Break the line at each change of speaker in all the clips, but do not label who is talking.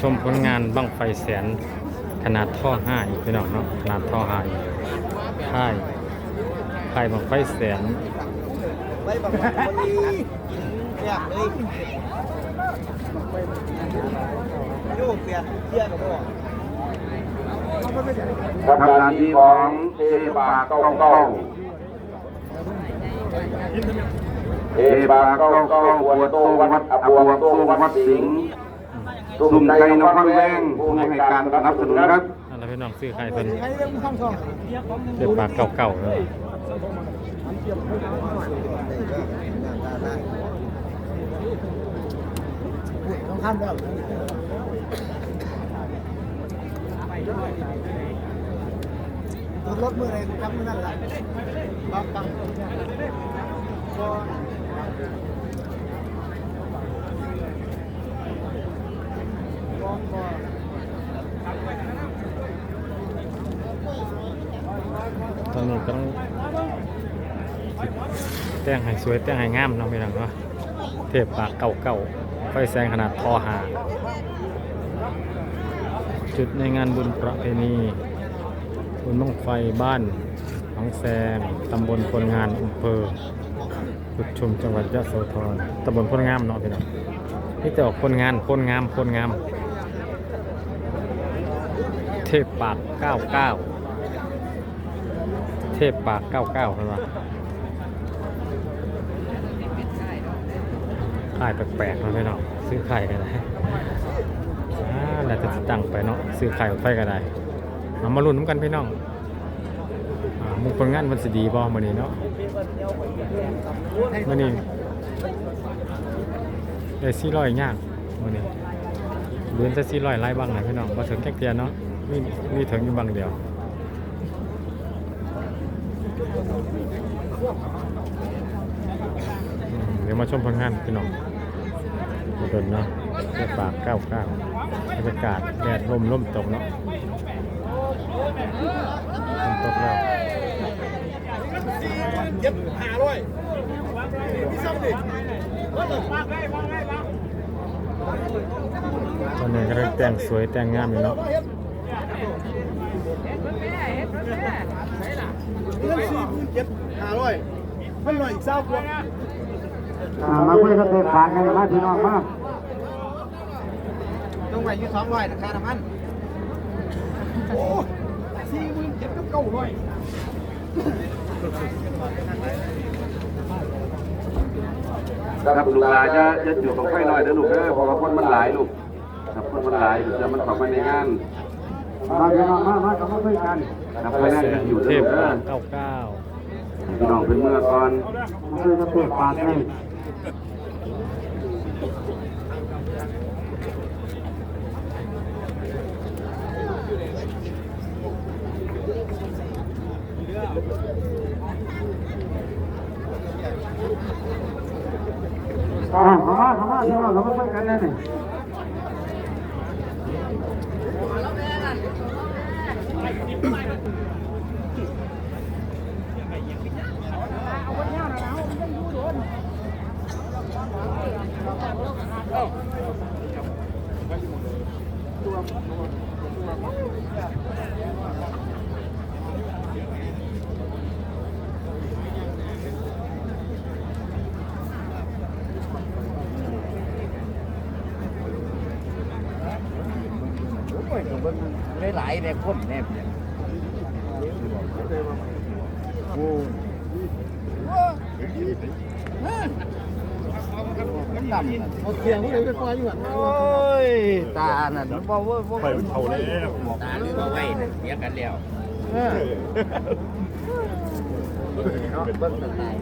ชมผลงานบังไฟแสนขนาดท่อห้าอีกพี่น้องเนาะขนาดท่อห้าค่ายค่ายบังไฟแสน
ไว้บังคนนี้อยากเลยยกเปลี่ยนเที่ยกับพ่อ
ทำงานที่ของเอปาเก้าเก้าเอปาเก้าเก้าบัวโตวัดอับบัวโตวัดสิงห์ สุ่มใจนครแวงผู้ให้การสนับสนุนครับ
นั่นแหละพี่น้องซื้อค่ายเพิ่น
ใช้เรื่องข้างช่อง
เจ็บปากเก่าๆเลย
ต้องข้ามแล้วรถมืออะไรทำมือนั่นแหละบังบังก็ก็ก็
ตอนนี้กำลังแต่งให้สวยแต่งให้งามเนาะพี่น้องเนาะเทปปากเก่าๆไฟแสงขนาดทอหา จุดในงานบุญประเพณีบุญบังไฟบ้านหนองแซงตำบลพลงานอำเภอจุดชมจังหวัดยะโสธรตำบลพลงามเนาะพี่น้องนี่จะออกพลงานพลงามพลงาม เทพ ปากเก้าเก้าเทพปากเก้าเก้าเห็นปะขายแปลกๆนะพี่น้องซื้อไข่กันได้อ่าแล้วจะตั้งไปเนาะซื้อไข่ไปก็ได้เอามาลุ้นน้ำกันพี่น้องอมุกผลงานมันสดีบ่มื้อนี้เนาะมื้อนี้ได้400ยยากมื้อนี้เดือนจะ400ไล่บ้างหนพี่น้องบ่ถึงแค่เตียนเนาะ มีมีถึงอยู่บางเดียวเดี๋ยวมาชมผลงานพี่น้องมาเดินเนาะเรียกปากก้าวก้าวบรรยากาศแดดลมลมตกเนาะลมตกแล้ว
เย็บหาร้อยพี่ซ้ำดิ
ตอนนี้ก็ได้แต่งสวยแต่งงามอยู่เนาะ
เรื่องสี่หมื่นเจ็ดหาร้อยมันหน่อยอีกเศร้ากว่า
มาคุยกันเทปากกันมาพี่น้องมา
ต้องไปยี่สองร้อยราคาน้ำมันโอ้สี่หมื่นเจ็ดก็เก้าร้อย
ครับลูกหลานจะจะอยู่ตรงไฟหน่อยเด้อลูกเด้อเพราะว่าคนมันหลายลูกครับคนมันหลายเดี๋ยวมันเข้ามาในงานมาพี่น้องมามากับมาคุยกัน ครับ
ไฟ
ไปนั่ง
แส
กัน
ง
อยู่
เท
เด้อ
พ
ลูกเด้อ
ปากเก้าเก้า
พี่น้องเป็นเมื่อก่อนคุยกันเทปากให้อ่าเข้ามาเข้ามาพี่น้องเราไม่ไปกันเลย นี่
หลายๆเนี่ยคนเนี่ยโอ้ เสียงเลยไปปล่อยอยู่อะโอ้ย ตาน่ะบอกว่าไปเท่าเลยตาหรือว่าไว้เนี่ยเสียกันแล้วเบิ้งตาย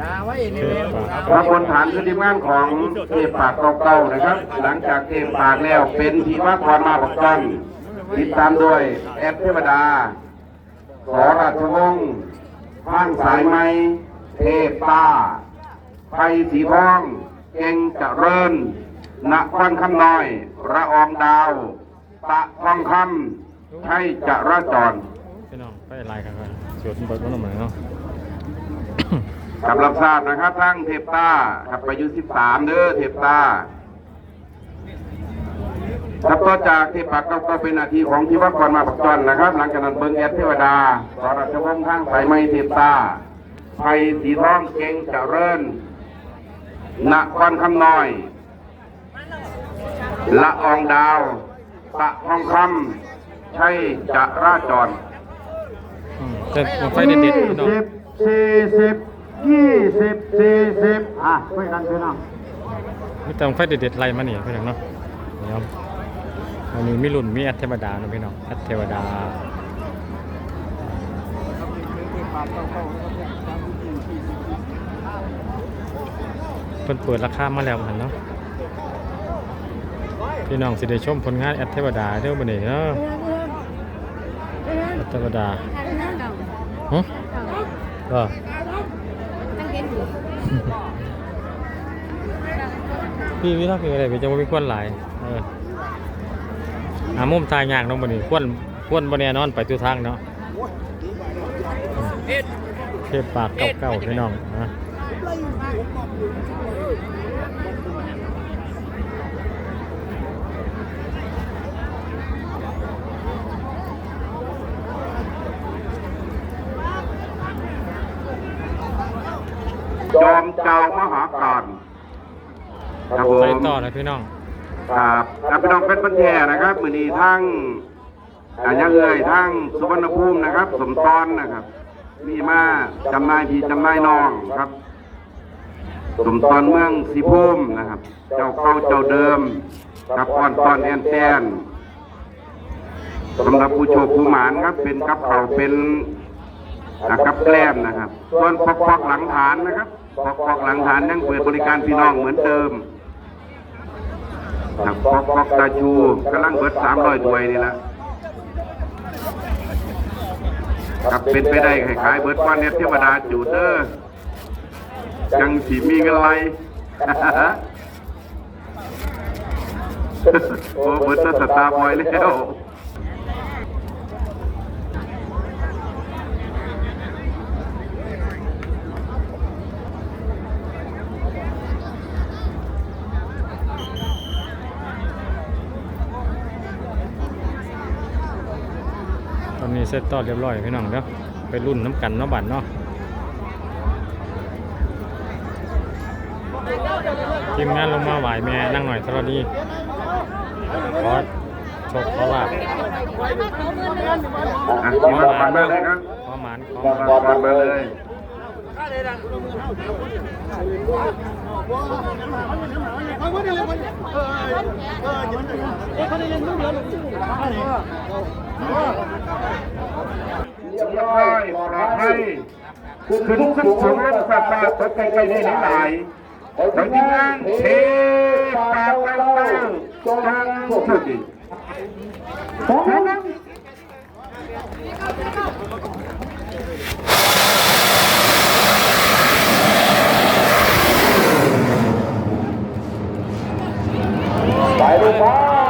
ตาไว้นี่เลย
ขบวนฐานคือทีมงานของเทพปากเก่าๆนะครับ หลังจากเทพปากแล้วเป็นทีมากรมาบอกต้นติดตามด้วยแอดเทวดาสอราชวงศ์ ข้างสายไม้เทพป้าไฟสีทอง เก่งเจริญนครคำน้อย ระอองดาว ตะทองคำใช่จะระจร
พี่น้องไปไล่กันก่อนสวดบทมันหน่อยเนาะ
กับรับทราบนะครับทั้งเทพต้าครับอายุ13 เด้อเทพต้า ครับต่อจากเทพปักก็ก็เป็นหน้าที่ของที่วัดกรมาปักจอนนะครับ หลังจากนั้นเบิ้งแอดเทวดาสรราชวงศ์ทางสายไม้เทพต้าไพสีทองเก่งเจริญนครคำน้อย ละอองดาว ตะทองคำใช่จะราจร
อืมแต่บังไฟเด็ดๆพี่น้อง
สิบสี่สิบยี่สิบสี่สิบอะคุยกันพี่น้อง
มีแต่บังไฟเด็ดๆไล่มานี่พี่น้องเนาะนี่ครับ วันนี้มีรุ่นมีแอดเทวดานะพี่น้องแอดเทวดาเพิ่นเปิดราคามาแล้วหันเนาะพี่น้องสิได้ชมผลงานแอดเทวดาเด้อมื้อนี้เนาะแอดเทวดาฮะก็พี่วิธีพี่อะไรพี่จะว่ามีควนหลายเออามุมทายยากเนาะบ่นี่ควนควนบ่แน่นอนไปทุกทางเนาะเทพปากเก่าๆพี่น้องนะ
จอมเจ้ามหาการครับผ
ไป
ม
ต่อเลยพี่น้อง
ครับครับพี่น้องเป็นปันแท้นะครับมือนี้ทั้งอายังเอ่ยทั้งสุวรรณภูมินะครับ สมตอนนะครับ มีมาจำนายพี่จำนายน้องครับ สมตอนเมืองสีภูมินะครับ เจ้าเก่าเจ้าเดิมกับอ่อนตอนแอนแตนสำหรับผู้โชคผู้หมานครับ เป็นกับเขาวเป็นกับแกล้มนะครับส่วนปอกปอกหลังฐานนะครับปอกปอกหลังฐานยังเปิดบริการพี่น้องเหมือนเดิม ทับปอกปอกตาชูกำลังเบิดสามร้อยถ้วยนี่ละครับเป็นไปได้ให้ขายเบิดวันเน็ตเทวดาจูเดอร์จังสีมีกันไรโอ้เบิดซะสตาร์บอยแล้ว
เสร็จต่อเรียบร้อยพี่น้องเนาะไปรุ่นน้ำกันเนาะบัดเนาะทีมงานลงมาไหวแม่นั่งหน่อยสวัสดีขอโชคขอลาบ
อะขอมาเลยครับ
ขอหมานขอ
ขอมาเลยเรียบร้อยปลอดภัยขึ้นขึ้นสูงแล้วสัตว์ป่าตกไกลๆนี่หลายโดยทีมงานเทปากเต้าจงสุดดี
ไปดูพ่อ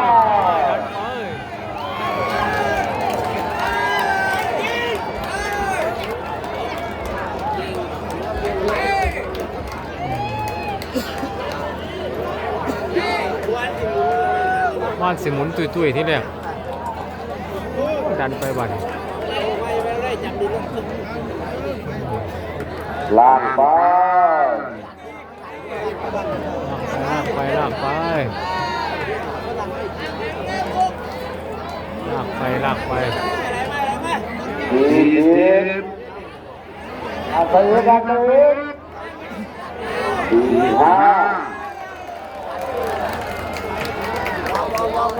บ้านสิหมุนตุยๆที่แรกดันไปบัด
ลากไป
ลากไปลากไปลากไปลากไป
สี่
สี่
สิ
สิ
บบอาศัยกันเลยสี่ห้า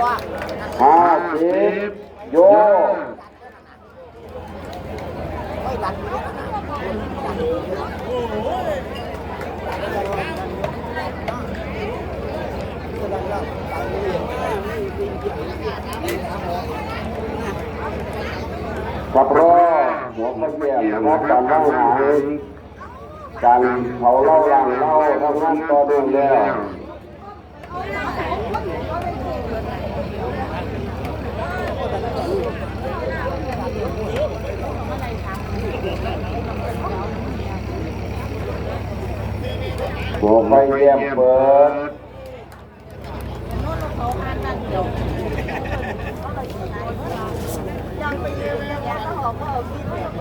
ห้าสิบโยกับรอหัวมะเยี่ยมนะครับการเล่าหายการเผาเล่าล่างเล่าทำงานต่อเนื่องแล้ว ไฟแย้มเปิด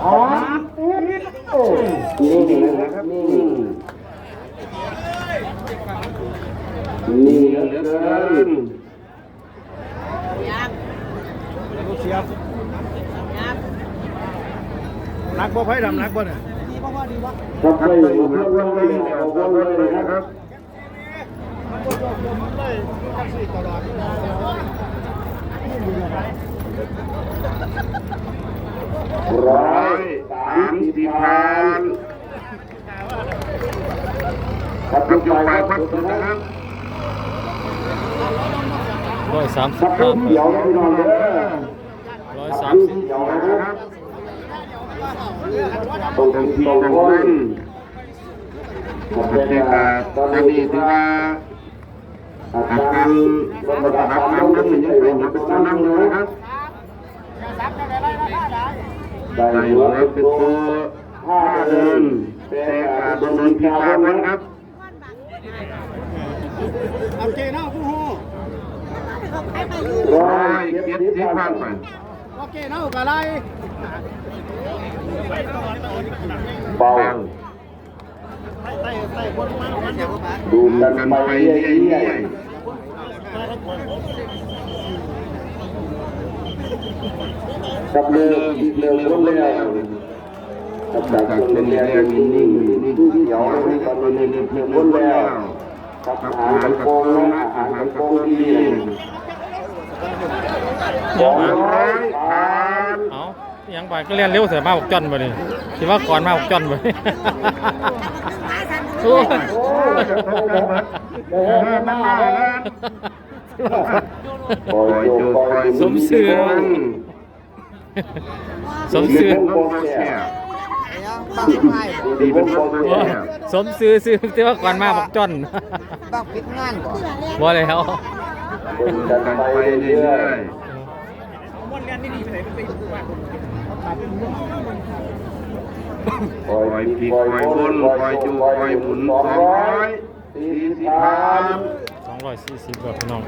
อ๋อ
นี่นะครับนี่นี่เหลือเกิน
ลูกเสียบนักบ่ไฟดำนักบ่เนี่ย
ถ้าไปอยู่เพื่อนๆเลยเอาเพื่อนเลยนะครับร้อยสามสิบพันครับ
ยก
ไปค
พั
รั
ก
บ
สุดนะครับ
ร้อยสามสิบห้า
เดียวพี่น้องเด้อ
ร้อย
สา
ม
ครู่
สิบ
เดียวนะครับ
ตรงที่ตรงนั้นบรรยากาศตอนนี้ถือว่าอาการระดับน้ำนั้นยังเป็นยังเป็นน้ำอยู่นะครับ
ได้
ใส่
หั
หั
ว
ว
เป็
เป็นน
ตั
ตัวว
ห้า
ห้า
เดิ
เดิ
น
น
แต่
แต่
กา
การร
ดำ
ดำ
เนิ
เนิ
น
น
พิ
พิ
ธา
ธา
นั้
นั้นน
ค
ค
รั
รั
บบ
เอาเจน่าผู้ฮู้
ร้อ
ร้อย
ย
เจ็
เจ็
ด
ด
สิ
สิ
บบพั
พั
น
น
ไป
โอ เคเนาะกะไร
เบา
ใส่ใส่คเดียวมา
ดูกันไปเรื่
เรื่
อ
ย
ๆกับเรื่องอีกเรื่องคนแล้วกับจากคนเรียนนิ่งๆนิ่งๆเดี๋ยวให้ตอนนี้เรื่องคนแล้วกับอาหารกันโกงนะอาหารกันโกงดี
เดี๋ยวมา
ร้ อยพัน
เอาอิหยังไปก็เรียนเร็วเสียมาบอกจอนบ่นี่คิดว่าก่อนมาบอกจอนบ่นี่โอ้ย
โอ้ยจะต้องกันหมดเออมาแล้ว
ปล่อยโยปล่อย
สมชื่อสมซื้อ
ดีเป็นคนมาแก่
สมซื้อซื้อที่ว่าก่อนมาบอกจอน
บักปิดงานก่อน
บ่แล้ว
คนกัน
กัน
ไป
ไป
เรื่
เรื่
อ
อย ย
ๆป
ๆ
ล่
ป
อ
ล่อยย
ปี
ปี
ก
ก
ป
ป
ล่
ล่
อ
อยย
บบน
น
ป
ป
ล่
ล่
อ
อยย
จู
จู
ปล่
ป
อ
ล่อยย
ห
ห
มุ
มุ
น
น
ส
ส
อ
องง
ร้
ร้
อ
อยย
สี่
สี่
สิ
สิ
บบพั
พั
น
น
สองร้อยสี่สิบกว่าพี่น้อง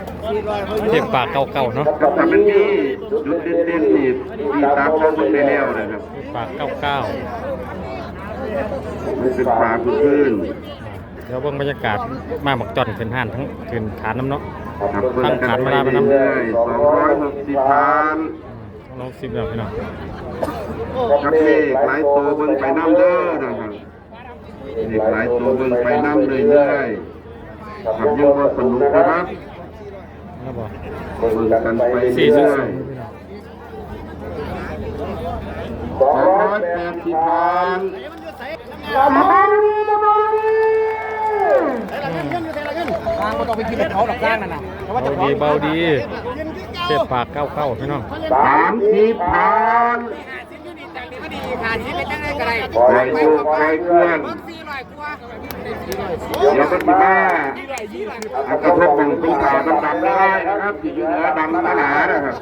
เก็บปากเก่าๆเนาะ
แต่มันมีจุดเด่นๆนี่ที่ตามเขาเบิ่งได้แล้วนะครับ
เก็บปากเก่า
มันเป็นปลาพื้น
ๆเดี๋ยวเบิ่งบรรยากาศมาบอกจอนขึ้นห้านทั้งขึ้นฐานน้ำเนาะ
ๆครับเพิ่นกันไปเรื่อยๆสองร้อยหกสิบพัน
ลองสิบแล้วพี่น้อง
กับเลขหลายตัวเบิ่งไปน้ำเด้อนะครับเลขหลายตัวเบิ่งไปน้ำเรื่อยๆครับยังว่าสนุกนะครับ
แล้วบอก
เบิ่งกันไป
สี่
เรื่
สิบ
อย
สองพี่น้อง
ๆสอง
สอง
ร้
ร้
อ
อยย
แป
แป
ด
ด
สิ
สิ
บบพั
พั
น
น
ใส่ละเงินเงินอยู่ใส่ละเงินทางบ่ต้องไปกินเขาดอกจ้างนั่นน่ะแต่ว่า
เบา
จะ
ดีเบาดี
เงินที่เก่า
เก็บปากเก่าๆพี่น้อง
สามสิบพัน
ขาดชีวิตจังได๋ก็ได้
ปล่อ
ปล่อยย
โย
ตัว
ป
ป
ล่
ล่
อ
อยย
เพื่
เพื่
อ
อนน
400กว่า
เดี๋ยวก็สิมาเอากระทบของสีขาวดำๆได้นะครับที่อยู่เหนือดำหนาๆนะครับ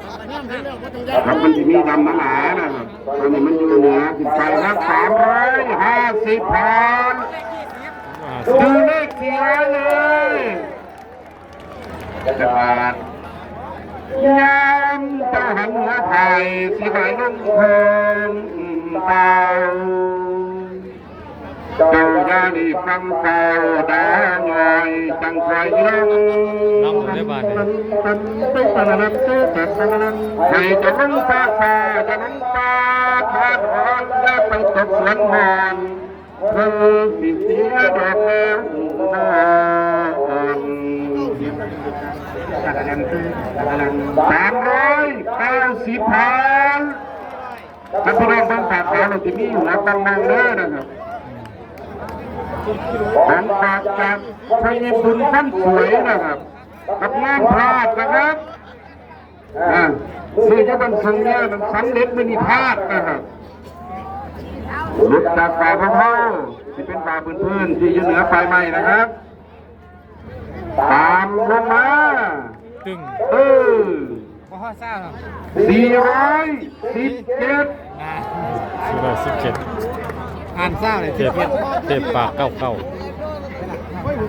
ครับมันจะมีดำหนาๆนะครับตอนนี้มันอยู่เหนือขึ้นไปครับสามร้อยห้าสิบพัน
อ่า
ดูเลขสี่ร้อยเลยจะบาท ยามเจ้าหันหัวไทยสิหายลงเพลิงตาเจ้ายาดีฟังเก่าดาหน่อยจังไฟยังให้จะลังฟ้าฟ้าจะลังฟ้าทาทอนและไปตกสวนหอนเพิ่งสิเสียดอกแล้ว สามร้อยเก้าสิบพันท่านพี่น้องบางฝาขาเราจะมีอยู่นะบางบางเด้อนะครับผมฝากจากพระยิบุญท่านสวยนะครับกับงานพลาดนะครับอ่าซื้อจะบันสังเนียมันสำเร็จไม่มีพลาดนะครับลุดจากป่าพะเทาที่เป็นป่าพื้นๆที่อยู่เหนือไฟไหม้นะครับ ตามลงมา
ตึง
เออ
บ่ฮอดซ่าครับ
สี่ร้อยสิบเจ็ด
สี่ร้อยสิบเจ็ด
อ่านซ่าเลย
เก็บเก็บปากเก่า
ไม่รู้